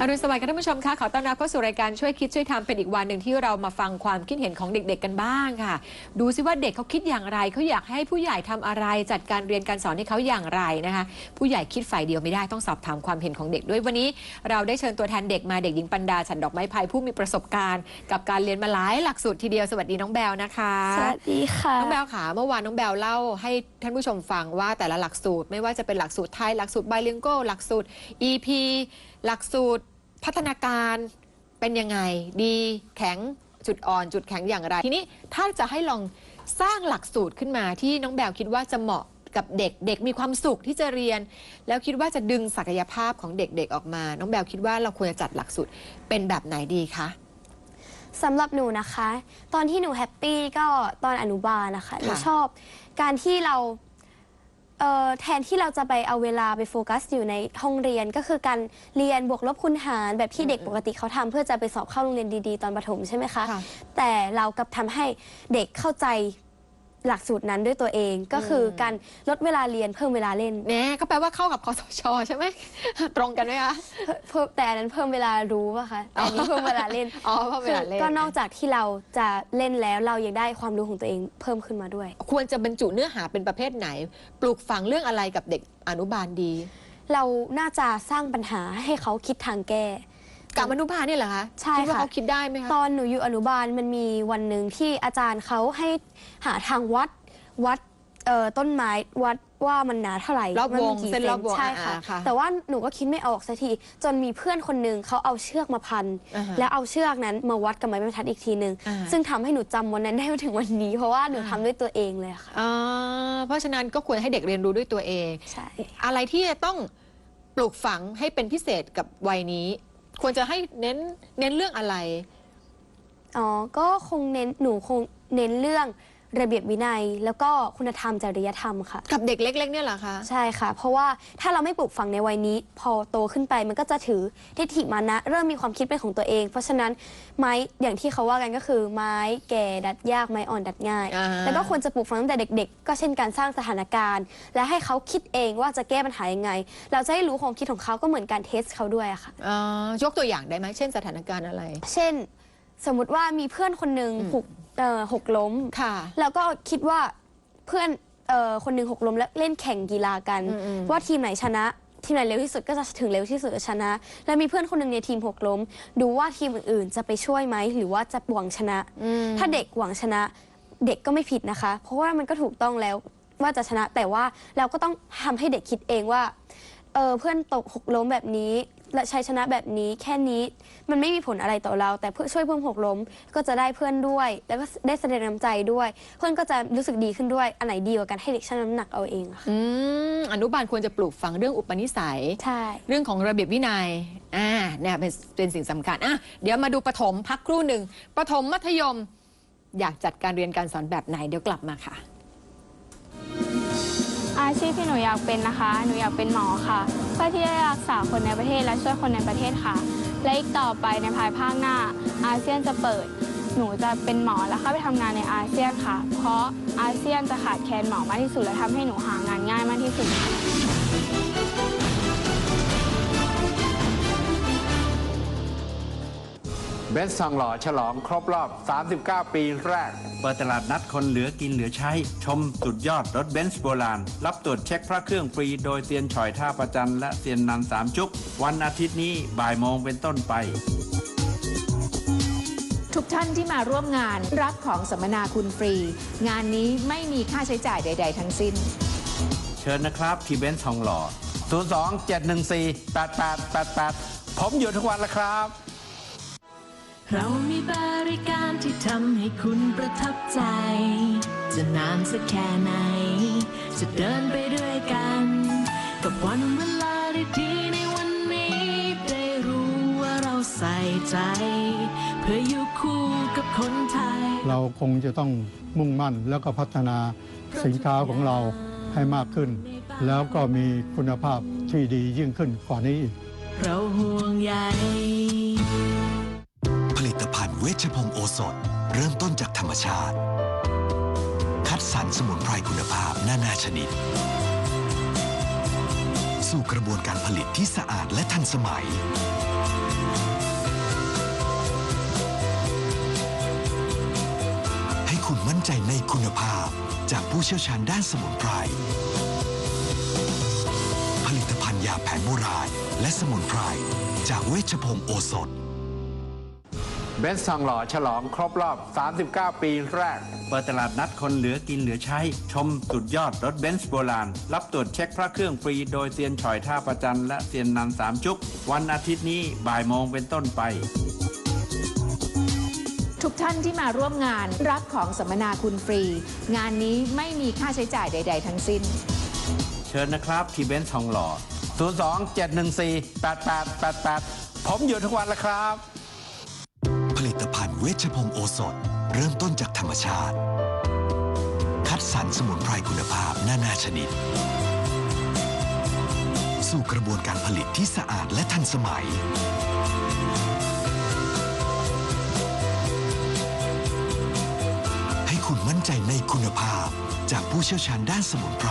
อรุณสวัสดิ์ค่ะท่านผู้ชมคะขอต้อนรับเข้าสู่รายการช่วยคิดช่วยทำเป็นอีกวันหนึ่งที่เรามาฟังความคิดเห็นของเด็ก ๆ กันบ้างค่ะ ดูซิว่าเด็กเขาคิดอย่างไรเขาอยากให้ผู้ใหญ่ทำอะไร จัดการเรียนการสอนให้เขาอย่างไรนะคะ ผู้ใหญ่คิดฝ่ายเดียวไม่ได้ต้องสอบถามความเห็นของเด็กด้วยวันนี้ เราได้เชิญตัวแทนเด็กมาเด็กหญิงปันดาฉันดอกไม้ไผ่ผู้มีประสบการณ์ กับการเรียนมาหลายหลักสูตรทีเดียวสวัสดีน้องแบลนะคะสวัสดีค่ะน้องแบลค่ะเมื่อวานน้องแบลเล่าให้ท่านผู้ชมฟังว่าแต่ละหลักสูตร ไม่ว่าจะเป็นหลักสูตรไทยหลักสูตรไบลิงโกหลักสูตร EP หลักสูตรพัฒนาการเป็นยังไง ดีแข็งจุดอ่อน จุดแข็งอย่างไร ทีนี้ถ้าจะให้ลองสร้างหลักสูตรขึ้นมาที่น้องแบลคิดว่าจะเหมาะกับเด็กเด็กมีความสุขที่จะเรียน แล้วคิดว่าจะดึงศักยภาพของเด็กๆออกมา น้องแบลคิดว่าเราควรจะจัดหลักสูตรเป็นแบบไหนดีคะสำหรับหนูนะคะ ตอนที่หนูแฮปปี้ก็ตอนอนุบาลนะคะหนูชอบการที่เรา เอ่อแทนที่เราจะไปเอาเวลาไปโฟกัสอยู่ในห้องเรียนก็คือการเรียนบวกลบคูณหารแบบที่เด็กปกติเขาทำเพื่อจะไปสอบเข้าโรงเรียนดีๆ ตอนประถมใช่ไหมคะ ค่ะ แต่เรากลับทำให้เด็กเข้าใจ หลักสูตรนั้นด้วยตัวเอง ก็คือการลดเวลาเรียนเพิ่มเวลาเล่น แหน่ก็แปลว่าเข้ากับคอสชใช่ไหม ตรงกันไหมคะเพิ่มแต่อันนั้นเพิ่มเวลารู้ป่ะคะแต่อันนี้เพิ่มเวลาเล่นอ๋อเพราะเวลาเล่นก็นอกจากที่เราจะเล่นแล้วเรายังได้ความรู้ของตัวเองเพิ่มขึ้นมาด้วย ควรจะบรรจุเนื้อหาเป็นประเภทไหน ปลูกฝังเรื่องอะไรกับเด็กอนุบาลดี เราน่าจะสร้างปัญหาให้เขาคิดทางแก้ กับอนุบาลเนี่ยเหรอคะใช่คิดว่าค่ะ เขาคิดได้ไหมคะตอนหนูอยู่อนุบาลมันมีวันหนึ่งที่อาจารย์เขาให้หาทางวัดวัดเอ่อต้นไม้วัดว่ามันหนาเท่าไหร่รอบวงมัมีกี่เส้นรอบวงใช่ค่ะ อ่าค่ะแต่ว่าหนูก็คิดไม่ออกสักทีจนมีเพื่อนคนหนึ่งเขาเอาเชือกมาพัน อ่าฮะแล้วเอาเชือกนั้นมาวัดกับไม้บรรทัดอีกทีหนึ่งอ่า ซึ่งทำให้หนูจำวันนั้นได้มาถึงวันนี้ เพราะว่าหนูทำด้วยตัวเองเลยค่ะ อ่าเพราะฉะนั้นก็ควรให้เด็กเรียนรู้ด้วยตัวเอง ใช่ อะไรที่จะต้องปลูกฝังให้เป็นพิเศษกับวัยนี้ ควรจะให้เน้นเน้นเรื่องอะไร อ๋อ ก็คงเน้นหนูคงเน้นเรื่อง ระเบียบวินัย แล้วก็คุณธรรมจริยธรรมค่ะ กับเด็กเล็ก ๆ เนี่ยเหรอคะ ใช่ค่ะ เพราะว่าถ้าเราไม่ปลูกฝังในวัยนี้ พอโตขึ้นไปมันก็จะถือทิฏฐิมานะ เริ่มมีความคิดเป็นของตัวเอง เพราะฉะนั้นไม้อย่างที่เขาว่ากันก็คือ ไม้แก่ดัดยากไม้อ่อนดัดง่าย อ่า แล้วก็ควรจะปลูกฝังตั้งแต่เด็ก ๆ ก็เช่นการสร้างสถานการณ์ และให้เขาคิดเองว่าจะแก้ปัญหายังไง เราจะให้รู้ความคิดของเขาก็เหมือนการเทสเขาด้วยอะค่ะอ่ายกตัวอย่างได้ไหมเช่นสถานการณ์อะไร เช่น สมมุติว่ามีเพื่อนคนหนึ่งอืมหก เอ่อหกล้ม ค่ะ แล้วก็คิดว่าเพื่อนเอ่อคนหนึ่งหกล้มแล้วเล่นแข่งกีฬากัน อืมๆ ว่าทีมไหนชนะ ทีมไหนเร็วที่สุดก็จะถึงเร็วที่สุดจะชนะ แล้วมีเพื่อนคนหนึ่งในทีมหกล้ม ดูว่าทีมอื่นๆจะไปช่วยไหมหรือว่าจะหวังชนะอืมถ้าเด็กหวังชนะเด็กก็ไม่ผิดนะคะ เพราะว่ามันก็ถูกต้องแล้วว่าจะชนะแต่ว่าเราก็ต้องทำให้เด็กคิดเองว่าเออเพื่อนตกหกล้มแบบนี้ และชัยชนะแบบนี้แค่นี้มันไม่มีผลอะไรต่อเรา แต่เพื่อช่วยเพิ่มหกล้มก็จะได้เพื่อนด้วย แล้วก็ได้แสดงน้ำใจด้วย เพื่อนก็จะรู้สึกดีขึ้นด้วยอันไหนดีกว่ากันให้เด็กชั่งน้ำหนักเอาเองอะค่ะอืมอนุบาลควรจะปลูกฝังเรื่องอุปนิสัย ใช่ เรื่องของระเบียบวินัยอ่าเนี่ยเป็นเป็นสิ่งสำคัญอะเดี๋ยวมาดูประถมพักครู่หนึ่งประถมมัธยม อยากจัดการเรียนการสอนแบบไหนเดี๋ยวกลับมาค่ะ อาชีพที่หนูอยากเป็นนะคะ หนูอยากเป็นหมอค่ะ เพื่อที่จะรักษาคนในประเทศและช่วยคนในประเทศค่ะ และอีกต่อไปในภายภาคหน้าอาเซียนจะเปิด หนูจะเป็นหมอและเข้าไปทำงานในอาเซียนค่ะ เพราะอาเซียนจะขาดแคลนหมอมากที่สุดและทำให้หนูหางานง่ายมากที่สุด บนซ์ทองหล่อฉลองครบรอบ 39 ปีแรก เปิดตลาดนัดคนเหลือกินเหลือใช้ ชมสุดยอดรถเบนซ์โบราณ รับตรวจเช็คพระเครื่องฟรีโดยเตียนฉอยท่าประจันและเตียนนันสามจุก วันอาทิตย์นี้บ่ายโมงเป็นต้นไปทุกท่านที่มาร่วมงานรับของสัมมนาคุณฟรี งานนี้ไม่มีค่าใช้จ่ายใด ๆ ทั้งสิ้น เชิญนะครับที่เบนซ์ทองหล่อ 02 714 8888 ผมอยู่ทุกวันละครับ เรามีบริการที่ทำให้คุณประทับใจ จะนานสักแค่ไหน จะเดินไปด้วยกัน กับวันเวลาดีๆในวันนี้ ได้รู้ว่าเราใส่ใจ เพื่ออยู่คู่กับคนไทย เราคงจะต้องมุ่งมั่นแล้วก็พัฒนาสินค้าของเราให้มากขึ้น แล้วก็มีคุณภาพที่ดียิ่งขึ้นกว่านี้อีกเราห่วงใยผลิตภัณฑ์เว ชพงศ์โอสถ เริ่มต้นจากธรรมชาติ คัดสรรสมุนไพรคุณภาพนานาชนิด สู่กระบวนการผลิตที่สะอาดและทันสมัย ให้คุณมั่นใจในคุณภาพจากผู้เชี่ยวชาญด้านสมุนไพร ผลิตภัณฑ์ยาแผนโบราณและสมุนไพรจากเวชพงศ์โอสถ เบนซ์ทองหล่อฉลองครบรอบ 39 ปีแรก เปิดตลาดนัดคนเหลือกินเหลือใช้ ชมสุดยอดรถเบนซ์โบราณ รับตรวจเช็คพระเครื่องฟรี โดยเซียนฉอยท่าประจันและเซียนนันสามจุก วันอาทิตย์นี้บ่ายโมงเป็นต้นไป ทุกท่านที่มาร่วมงานรับของสัมมนาคุณฟรี งานนี้ไม่มีค่าใช้จ่ายใด ๆ ทั้งสิ้น เชิญนะครับที่เบนซ์ทองหล่อ 02 714 8888 ผมอยู่ทุกวันแล้วครับผลิตภัณฑ์ เวชพงศ์โอสถ เริ่มต้นจากธรรมชาติ คัดสรรสมุนไพรคุณภาพนานาชนิด สู่กระบวนการผลิตที่สะอาดและทันสมัย ให้คุณมั่นใจในคุณภาพจากผู้เชี่ยวชาญด้านสมุนไพร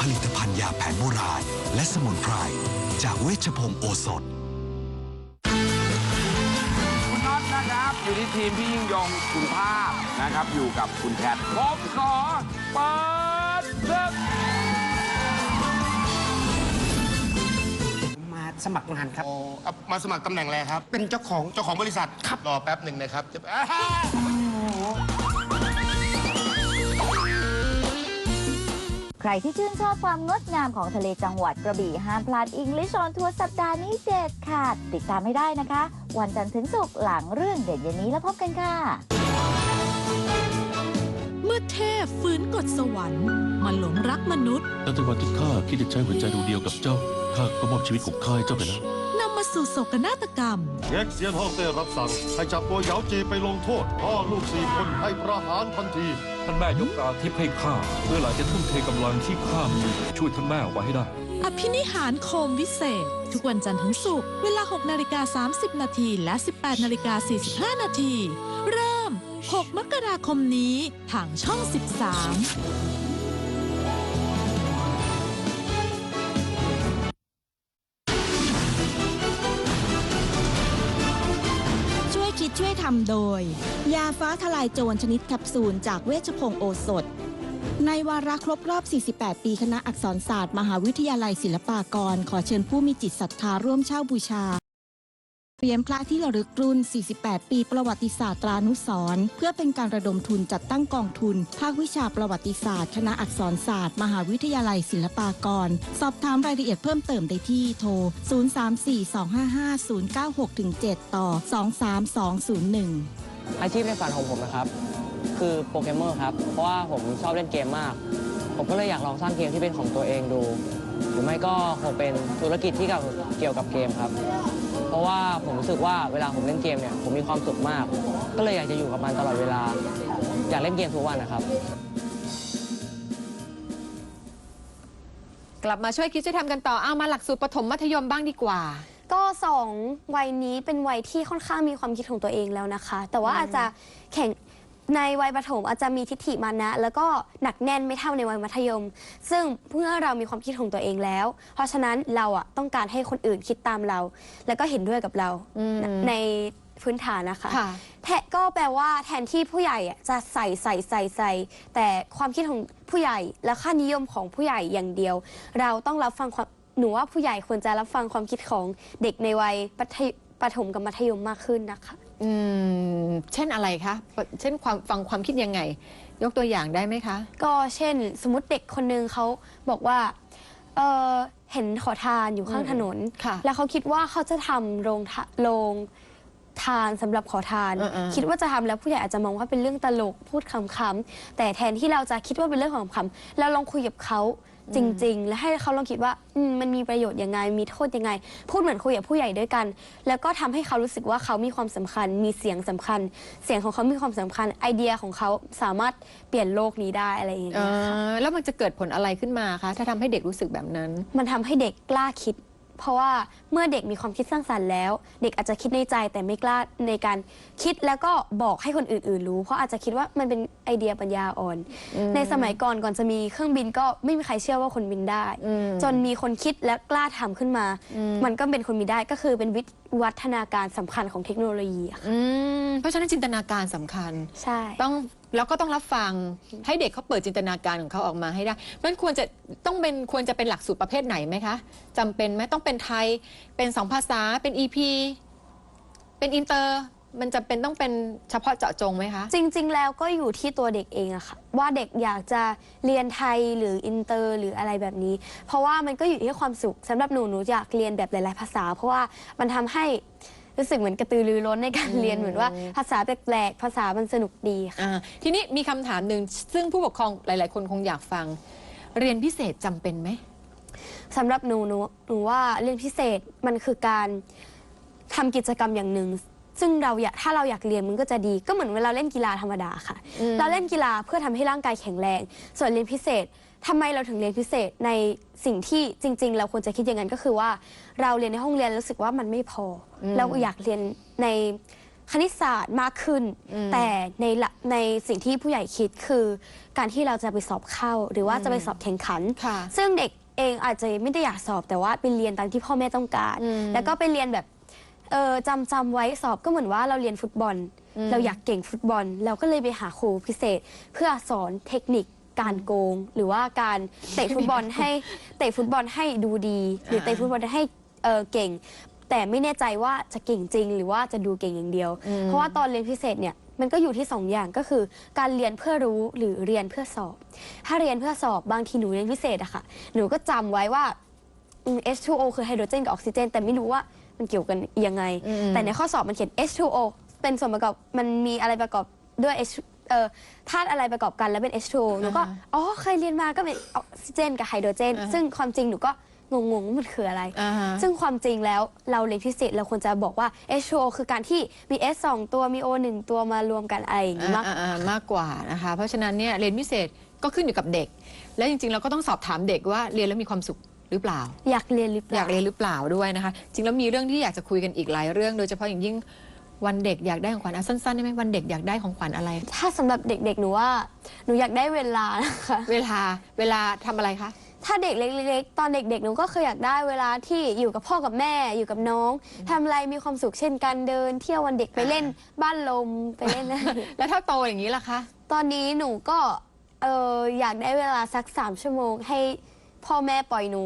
ผลิตภัณฑ์ยาแผนโบราณและสมุนไพรจากเวชพงศ์โอสถ อยู่ที่ทีมพี่ยิ่งยงคุณภาพนะครับ อยู่กับคุณแคทผมขอเปิดศึกมาสมัครงานครับมาสมัครตำแหน่งอะไรครับ เป็นเจ้าของเจ้าของบริษัทครับรอแป๊บหนึ่งนะครับจะ ใครที่ชื่นชอบความงดงามของทะเลจังหวัดกระบี่ห้ามพลาดอิงลิชออนทัวร์สัปดาห์นี้เด็ดขาดติดตามให้ได้นะคะ วันจันทร์ถึงศุกร์หลังเรื่องเด่นเย็นนี้แล้วพบกันค่ะ เมื่อเทพฟื้นกฎสวรรค์มาหลงรักมนุษย์ ตั้งแต่วันที่ข้าคิดจะใช้หัวใจดวงเดียวกับเจ้าข้าก็มอบชีวิตของข้าให้เจ้าไปแล้วนำมาสู่โศกนาฏกรรมเอ็กเซียนฮ่องเต้รับสั่ง ให้จับตัวเหยาจีไปลงโทษ พ่อลูกสี่คนให้ประหารทันที ท่านแม่ยกตาทิพย์ให้ข้าเพื่อหลานจะทุ่มเทกำลังที่ข้ามีช่วยท่านแม่ไว้ให้ได้ อภินิหารโคมวิเศษ ทุกวันจันทร์ถึงศุกร์เวลา 6 นาฬิกา 30 นาทีและ 18 นาฬิกา 45 นาที เริ่ม 6 มกราคมนี้ทางช่อง 13ำโดย ยาฟ้าทลายโจรชนิดแคปซูลจากเวชพงศ์โอสถ ในวาระครบรอบ 48 ปีคณะอักษรศาสตร์ มหาวิทยาลัยศิลปากร ขอเชิญผู้มีจิตศรัทธาร่วมเช่าบูชา เหรียญพระที่ระลึกรุ่น 48 ปีประวัติศาสตร์ตรานุสรณ์เพื่อเป็นการระดมทุนจัดตั้งกองทุน ภาควิชาประวัติศาสตร์ คณะอักษรศาสตร์ มหาวิทยาลัยศิลปากร สอบถามรายละเอียดเพิ่มเติมได้ที่โทร 034-255-096-7 ต่อ 23201 อาชีพในฝันของผมนะครับ คือโปรแกรมเมอร์ครับ เพราะว่าผมชอบเล่นเกมมาก ผมก็เลยอยากลองสร้างเกมที่เป็นของตัวเองดู หรือไม่ก็คงเป็นธุรกิจที่เกี่ยวกับเกมครับ เพราะว่าผมรู้สึกว่าเวลาผมเล่นเกมเนี่ยผมมีความสุขมาก ก็เลยอยากจะอยู่กับมันตลอดเวลา อยากเล่นเกมทุกวันนะครับกลับมาช่วยคิดช่วยทำกันต่อเอามาหลักสูตรปฐมมัธยมบ้างดีกว่า ก็สองวัยนี้เป็นวัยที่ค่อนข้างมีความคิดของตัวเองแล้วนะคะ แต่ว่าอืมอาจจะแข่ง ในวัยประถมอาจจะมีทิฏฐิมานะ แล้วก็หนักแน่นไม่เท่าในวัยมัธยม ซึ่งเมื่อเรามีความคิดของตัวเองแล้ว เพราะฉะนั้นเราอะต้องการให้คนอื่นคิดตามเรา แล้วก็เห็นด้วยกับเราในพื้นฐานนะคะค่ะ แทะก็แปลว่าแทนที่ผู้ใหญ่อะจะใส่ใส่ใส่ใส่ แต่ความคิดของผู้ใหญ่และค่านิยมของผู้ใหญ่อย่างเดียว เราต้องรับฟังความหนูว่าผู้ใหญ่ควรจะรับฟังความคิดของเด็กในวัยประถประถมกับมัธยมมากขึ้นนะคะ อืมเช่นอะไรคะ เช่นความฟังความคิดยังไง ยกตัวอย่างได้ไหมคะ ก็เช่น สมมติเด็กคนนึงเขาบอกว่าเออเห็นขอทานอยู่ข้างอืมถนน ค่ะ แล้วเขาคิดว่าเขาจะทำโรงทะโรงทานสำหรับขอทาน เออๆคิดว่าจะทำแล้วผู้ใหญ่อาจจะมองว่าเป็นเรื่องตลกพูดคำๆแต่แทนที่เราจะคิดว่าเป็นเรื่องของคำๆเราลองคุยกับเขา จริง ๆ และให้เขาลองคิดว่าอืมมันมีประโยชน์ยังไง มีโทษยังไง พูดเหมือนคุยกับผู้ใหญ่ด้วยกัน แล้วก็ทำให้เขารู้สึกว่าเขามีความสำคัญ มีเสียงสำคัญ เสียงของเขามีความสำคัญ ไอเดียของเขาสามารถเปลี่ยนโลกนี้ได้อะไรอย่างเงี้ยเอค่ะอแล้วมันจะเกิดผลอะไรขึ้นมาคะ ถ้าทำให้เด็กรู้สึกแบบนั้น มันทำให้เด็กกล้าคิดพ เพราะว่าเมื่อเด็กมีความคิดสร้างสรรค์แล้ว เด็กอาจจะคิดในใจแต่ไม่กล้าในการคิดแล้วก็บอกให้คนอื่นๆ รู้ เพราะอาจจะคิดว่ามันเป็นไอเดียปัญญาอ่อนอืมในสมัยก่อนก่อนจะมีเครื่องบินก็ไม่มีใครเชื่อว่าคนบินได้ จนมีคนคิดและกล้าทำขึ้นมา มันก็เป็นคนบินได้ก็คือเป็นวิวัฒนาการสำคัญของเทคโนโลยีอะค่ะอืมเพราะฉะนั้นจินตนาการสำคัญใช่ต้อง แล้วก็ต้องรับฟังให้เด็กเขาเปิดจินตนาการของเขาออกมาให้ได้มันควรจะต้องเป็นควรจะเป็นหลักสูตรประเภทไหนไหมคะจำเป็นไหมต้องเป็นไทยเป็นสองภาษาเป็น EP เป็นอินเตอร์มันจะเป็นต้องเป็นเฉพาะเจาะจงไหมคะ จริง ๆ แล้วก็อยู่ที่ตัวเด็กเองอะค่ะ ว่าเด็กอยากจะเรียนไทยหรืออินเตอร์หรืออะไรแบบนี้ เพราะว่ามันก็อยู่ที่ความสุขสำหรับหนูหนูอยากเรียนแบบหลาย ๆ ภาษา เพราะว่ามันทำให้ รู้สึกเหมือนกระตือรือร้นในการเรียนเหมือนว่าภาษาแปลกๆภาษามันสนุกดีค่ะ อ่าทีนี้มีคำถามหนึ่งซึ่งผู้ปกครองหลาย ๆ คนคงอยากฟัง เรียนพิเศษจำเป็นไหม สำหรับหนูหนูหนูว่าเรียนพิเศษมันคือการทำกิจกรรมอย่างหนึ่ง ซึ่งเราอยากถ้าเราอยากเรียนมันก็จะดีก็เหมือนเวลาเล่นกีฬาธรรมดาค่ะอืมเราเล่นกีฬาเพื่อทำให้ร่างกายแข็งแรง ส่วนเรียนพิเศษ ทำไมเราถึงเรียนพิเศษในสิ่งที่จริง ๆ เราควรจะคิดอย่างนั้นก็คือว่า เราเรียนในห้องเรียนรู้สึกว่ามันไม่พออมเราอยากเรียนในคณิตศาสตร์มากขึ้นอืมแต่ในหลักในสิ่งที่ผู้ใหญ่คิดคือการที่เราจะไปสอบเข้า หรือว่าอืมจะไปสอบแข่งขัน ค่ะซึ่งเด็กเองอาจจะไม่ได้อยากสอบแต่ว่าไปเรียนตามที่พ่อแม่ต้องการ อืม แล้วก็ไปเรียนแบบเออจำจำไว้สอบก็เหมือนว่าเราเรียนฟุตบอลอืมเราอยากเก่งฟุตบอล เราก็เลยไปหาครูพิเศษ เพื่อสอนเทคนิค การโกง หรือว่าการเตะฟุตบอลให้เตะฟุตบอลให้ดูดี หรือเตะฟุตบอลให้เออเก่ง แต่ไม่แน่ใจว่าจะเก่งจริง หรือว่าจะดูเก่งอย่างเดียวอืมเพราะว่าตอนเรียนพิเศษเนี่ยมันก็อยู่ที่สองอย่างก็คือ การเรียนเพื่อรู้หรือเรียนเพื่อสอบ ถ้าเรียนเพื่อสอบบางทีหนูเรียนพิเศษอะค่ะหนูก็จำไว้ว่าอืม H2O คือไฮโดรเจนกับออกซิเจน แต่ไม่รู้ว่ามันเกี่ยวกันยังไงอืมแต่ในข้อสอบมันเขียน H2O เป็นส่วนประกอบมันมีอะไรประกอบด้วย H เอ่อธาตุอะไรประกอบกันแล้วเป็น H2O หนูก็ อ๋อ เคยเรียนมาก็เป็นออกซิเจนกับไฮโดรเจนอ่าฮะซึ่งความจริงหนูก็งงๆว่ามันคืออะไร อ่าฮะ ซึ่งความจริงแล้วเราเรียนพิเศษเราควรจะบอกว่า H2O คือการที่มี S 2 ตัวมี O 1 ตัวมารวมกันอะไรอย่างนี้มาก อ่าอ่าอ่ามากกว่านะคะ เพราะฉะนั้นเนี่ยเรียนพิเศษก็ขึ้นอยู่กับเด็ก และจริงๆ เราก็ต้องสอบถามเด็กว่าเรียนแล้วมีความสุขหรือเปล่า อยากเรียนหรือเปอล่ายากเรียนหรือเปล่าด้วยนะคะ จริงแล้วมีเรื่องที่อยากจะคุยกันอีกหลายเรื่อง โดยเฉพาะอย่างยิ่ง วันเด็กอยากได้ของขวัญอะสั้นๆได้ไหมวันเด็กอยากได้ของขวัญอะไร ถ้าสำหรับเด็กๆ หนูว่า หนูอยากได้เวลานะคะ เวลาเวลาทำอะไรคะ ถ้าเด็กเล็ก ๆ ตอนเด็ก ๆ หนูก็เคยอยากได้เวลาที่อยู่กับพ่อกับแม่อยู่กับน้องทำอะไรมีความสุขเช่นการเดิน เที่ยววันเด็กไปเล่นบ้านลมไปเล่นอะไรแล้วถ้าโตอย่างนี้ล่ะคะตอนนี้หนูก็เอออยากได้เวลาสักสามชั่วโมงให้พ่อแม่ปล่อยหนู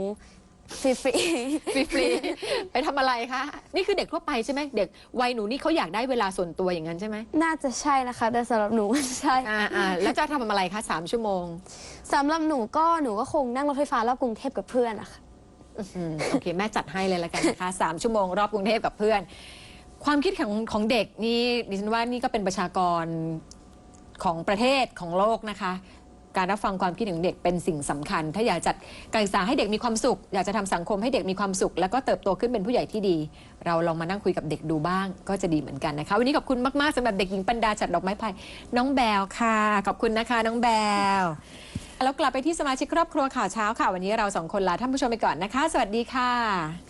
ฟรีฟรีๆไปทำอะไรคะ นี่คือเด็กทั่วไปใช่ไหมเด็กวัยหนูนี่เขาอยากได้เวลาส่วนตัวอย่างนั้นใช่ไหมๆน่าจะใช่นะคะ แต่สำหรับหนูไม่ใช่อ่าอ่าแล้วจะทำอะไรคะสามชั่วโมงสำหรับหนูก็หนูก็คงนั่งรถไฟฟ้ารอบกรุงเทพกับเพื่อนอะค่ะอืมโอเค แม่จัดให้เลยละกันนะคะสามชั่วโมงรอบกรุงเทพกับเพื่อน ความคิดของของเด็กนี่ดิฉันว่านี่ก็เป็นประชากรของประเทศของโลกนะคะ การรับฟังความคิดของเด็กเป็นสิ่งสำคัญ ถ้าอยากจัดการศึกษาให้เด็กมีความสุข อยากจะทำสังคมให้เด็กมีความสุข แล้วก็เติบโตขึ้นเป็นผู้ใหญ่ที่ดี เราลองมานั่งคุยกับเด็กดูบ้าง ก็จะดีเหมือนกันนะคะ วันนี้ขอบคุณมากๆสำหรับเด็กหญิงปันดาจัดดอกไม้ไผ่น้องแบลค่ะ ขอบคุณนะคะน้องแบลแล้วกลับไปที่สมาชิกครอบครัวข่าวเช้าค่ะ วันนี้เราสองคนลาท่านผู้ชมไปก่อนนะคะ สวัสดีค่ะ